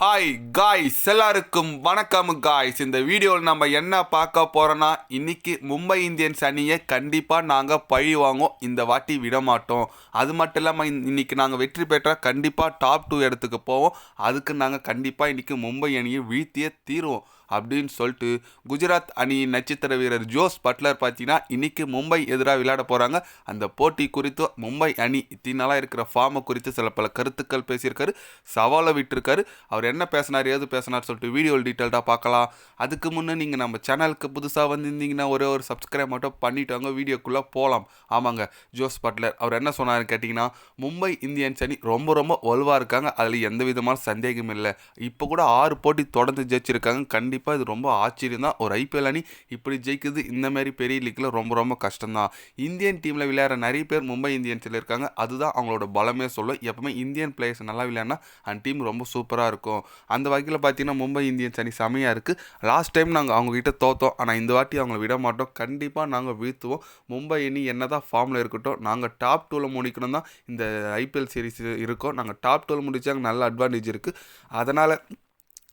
Hi guys எல்லாருக்கும் வணக்கம் guys இந்த வீடியோவில் நம்ம என்ன பார்க்க போகிறோன்னா இன்னைக்கு மும்பை இந்தியன்ஸ் அணியை கண்டிப்பாக நாங்கள் பழி வாங்குவோம். இந்த வாட்டி விட மாட்டோம். அது மட்டும் இல்லாமல் இன்னைக்கு நாங்கள் வெற்றி பெற்றால் கண்டிப்பாக டாப் டூ இடத்துக்கு போவோம். அதுக்கு நாங்கள் கண்டிப்பாக இன்றைக்கி மும்பை அணியை வீழ்த்தியே தீருவோம் அப்படின்னு சொல்லிட்டு குஜராத் அணியின் நட்சத்திர வீரர் ஜோஸ் பட்லர் பார்த்தீங்கன்னா இன்றைக்கி மும்பை எதிராக விளையாட போகிறாங்க அந்த போட்டி குறித்து மும்பை அணி இத்தினாலாக இருக்கிற ஃபார்மை குறித்து சில பல கருத்துக்கள் பேசியிருக்காரு. சவாலை விட்டுருக்காரு. அவர் என்ன பேசினார் ஏது பேசினார் சொல்லிட்டு வீடியோ டீட்டெயில்டாக பார்க்கலாம். அதுக்கு முன்னே நீங்கள் நம்ம சேனலுக்கு புதுசாக வந்திருந்தீங்கன்னா ஒரே ஒரு சப்ஸ்கிரைப் மட்டும் பண்ணிட்டாங்க வீடியோக்குள்ளே போகலாம் ஆமாங்க ஜோஸ் பட்லர் அவர் என்ன சொன்னார்னு கேட்டிங்கன்னா மும்பை இந்தியன்ஸ் அணி ரொம்ப ரொம்ப வலுவாக இருக்காங்க. அதில் எந்த விதமான சந்தேகம் இல்லை. இப்போ கூட ஆறு போட்டி தொடர்ந்து ஜெயிச்சிருக்காங்க. கண்டிப்பாக இது ரொம்ப ஆச்சரியம் தான். ஒரு ஐபிஎல் அணி இப்படி ஜெயிக்குது இந்த மாதிரி பெரிய லீக்கில் ரொம்ப ரொம்ப கஷ்டம்தான் இந்தியன் டீமில் விளையாடுற நிறைய பேர் மும்பை இந்தியன்ஸில் இருக்காங்க. அதுதான் அவங்களோட பலமே சொல்லும். எப்பவுமே இந்தியன் பிளேயர்ஸ் நல்லா விளையாடினா அந்த டீம் ரொம்ப சூப்பராக இருக்கும். அந்த வகையில் பார்த்தீங்கன்னா மும்பை இந்தியன்ஸ் அணி செமையாக இருக்குது லாஸ்ட் டைம் நாங்கள் அவங்கக்கிட்ட தோத்தோம். ஆனால் இந்த வாட்டி அவங்கள விட மாட்டோம். கண்டிப்பாக நாங்கள் வீழ்த்துவோம். மும்பை அணி என்ன தான் ஃபார்மில் இருக்கட்டும் நாங்கள் டாப் டூவில் முடிக்கணும் தான் இந்த ஐபிஎல் சீரிஸ் இருக்கோம். நாங்கள் டாப் டூவில் முடித்தாங்க நல்ல அட்வான்டேஜ் இருக்குது அதனால்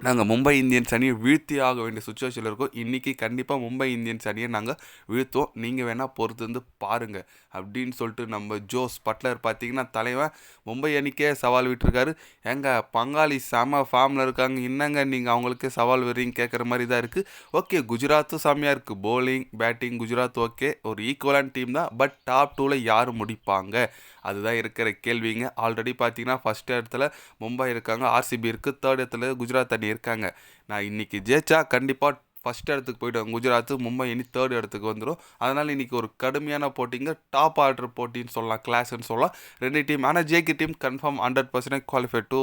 நாங்கள் மும்பை இந்தியன்ஸ் அணியை வீழ்த்தி ஆக வேண்டிய சுச்சுவேஷனில் இருக்கோம். இன்றைக்கி கண்டிப்பாக மும்பை இந்தியன்ஸ் அணியை நாங்கள் வீழ்த்துவோம். நீங்கள் வேணால் பொறுத்து வந்து பாருங்கள் அப்படின்னு சொல்லிட்டு நம்ம ஜோஸ் பட்லர் பார்த்தீங்கன்னா தலைவன் மும்பை அணிக்கே சவால் விட்டுருக்காரு. எங்க பங்காளி செம ஃபார்மில் இருக்காங்க. என்னங்க நீங்கள் அவங்களுக்கே சவால் வரீங்க கேட்குற மாதிரி தான் இருக்குது ஓகே குஜராத்தும் செம்மையாக இருக்குது போலிங் பேட்டிங் குஜராத் ஓகே ஒரு ஈக்குவலான டீம் தான். பட் டாப் டூவில் யார் முடிப்பாங்க? அதுதான் இருக்கிற கேள்விங்க ஆல்ரெடி பார்த்தீங்கன்னா ஃபஸ்ட் இடத்துல மும்பை இருக்காங்க ஆர்சிபி இருக்குது தேர்ட் இடத்துல குஜராத் அணி இருக்காங்க. நான் இன்னைக்கு ஜெயிச்சா கண்டிப்பாக ஃபஸ்ட் இடத்துக்கு போய்ட்டு குஜராத் மும்பை இனி தேர்ட் இடத்துக்கு வந்துடும் அதனால் இன்றைக்கி ஒரு கடுமையான போட்டிங்க. டாப் ஆர்டர் போட்டின்னு சொல்லலாம் கிளாஸ்ன்னு சொல்லலாம். ரெண்டு டீம் ஆனால் JK team confirm hundred percentage qualify to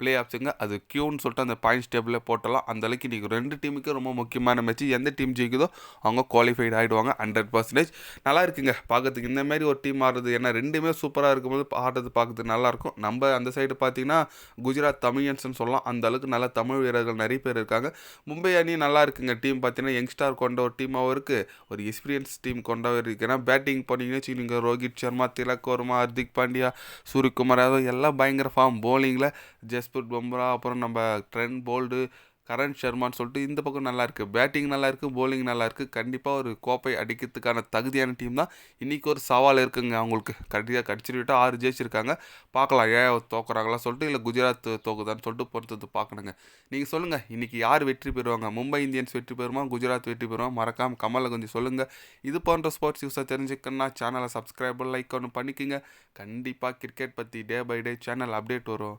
play ஆப்ஸுங்க அது க்யூன்னு சொல்லிட்டு அந்த பாயிண்ட்ஸ் டேபிளில் போட்டலாம். அந்த அளவுக்கு இன்றைக்கி ரெண்டு டீமுக்கு ரொம்ப முக்கியமான மேட்ச் எந்த டீம் ஜெயிக்குதோ அவங்க குவாலிஃபைட் ஆகிடுவாங்க ஹண்ட்ரட் பர்சன்டேஜ் நல்லா இருக்குங்க பார்க்கறதுக்கு இந்த மாதிரி ஒரு டீம் ஆடுறது ஏன்னா ரெண்டுமே சூப்பராக இருக்கும்போது ஆடுறது பார்க்கறதுக்கு நல்லாயிருக்கும் நம்ம அந்த சைடு பார்த்தீங்கன்னா குஜராத் தமிழியன்ஸ்னு சொல்லலாம். அந்த அளவுக்கு நல்ல தமிழ் வீரர்கள் நிறைய பேர் இருக்காங்க. மும்பை அணி நல்லா இருக்குங்க டீம் பார்த்தீங்கன்னா யங்ஸ்டார் கொண்ட ஒரு டீமாகவும் இருக்குது ஒரு எக்ஸ்பீரியன்ஸ் டீம் கொண்டவர் இருக்குது ஏன்னா பேட்டிங் போனீங்கன்னு வச்சுக்கோங்க ரோஹித் சர்மா திலக் வர்மா ஹர்திக் பாண்டியா சூரியகுமார் யாதவ் எல்லாம் பயங்கர ஃபார்ம் போலிங்கில் ஜஸ்பிரித் பும்ரா அப்புறம் நம்ம ட்ரெண்ட் போல்டு கரண் ஷர்மான்னு சொல்லிட்டு இந்த பக்கம் நல்லா இருக்குது பேட்டிங் நல்லா இருக்குது போலிங் நல்லா இருக்குது கண்டிப்பாக ஒரு கோப்பை அடிக்கிறதுக்கான தகுதியான டீம் தான். இன்றைக்கி ஒரு சவால் இருக்குங்க அவங்களுக்கு. கண்டிப்பாக கடிச்சிட்டு ஆறு ஜெயிச்சிருக்காங்க பார்க்கலாம் ஏன் தோக்குறாங்களா சொல்லிட்டு இல்லை குஜராத் தோக்குதான்னு சொல்லிட்டு பொறுத்தது பார்க்கணுங்க. நீங்கள் சொல்லுங்கள் இன்றைக்கி யார் வெற்றி பெறுவாங்க? மும்பை இந்தியன்ஸ் வெற்றி பெறுமா? குஜராத் வெற்றி பெறுமா? மறக்காமல் கமலை கொஞ்சம் சொல்லுங்கள் இது போன்ற ஸ்போர்ட்ஸ் நியூஸை தெரிஞ்சுக்கணுன்னா சேனலை சப்ஸ்கிரைப் லைக் ஒன்று பண்ணிக்கோங்க. கண்டிப்பாக கிரிக்கெட் பற்றி day by day channel update வரும்.